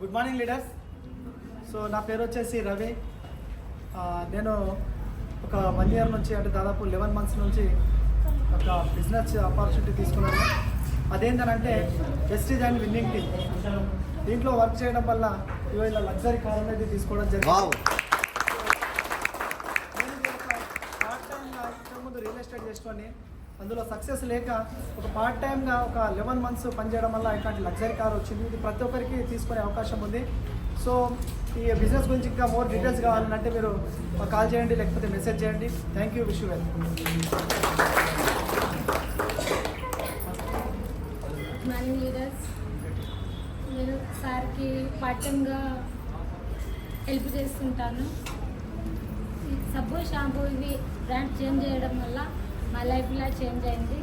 Good morning leaders so నా పేరు వచ్చేసి రవి. నేను ఒక వన్ ఇయర్ నుంచి అంటే దాదాపు లెవెన్ మంత్స్ నుంచి ఒక బిజినెస్ ఆపర్చునిటీ తీసుకున్నాను. అదేంటనంటే వెస్టీజ్ అండ్ విన్నింగ్ టీమ్ దీంట్లో వర్క్ చేయడం వల్ల ఇలా లగ్జరీ కార్ అనేది తీసుకోవడం జరిగింది. పార్ట్ ఇంతకుముందు రియల్ ఎస్టేట్ చేసుకొని అందులో సక్సెస్ లేక ఒక పార్ట్ టైంగా ఒక లెవెన్ మంత్స్ పనిచేయడం వల్ల ఇట్లాంటి లగ్జరీ కార్ వచ్చింది. ఇది ప్రతి ఒక్కరికి తీసుకునే అవకాశం ఉంది. సో ఈ బిజినెస్ గురించి ఇంకా మోర్ డీటెయిల్స్ కావాలంటే మీరు కాల్ చేయండి లేకపోతే మెసేజ్ చేయండి. Thank you wish well morning నేను సార్కి పార్ట్ టైంగా హెల్ప్ చేస్తుంటాను. సబ్బు షాంపూ ఇవి బ్రాండ్ చేంజ్ చేయడం వల్ల మా లైఫ్ ఇలా చేంజ్ అయింది.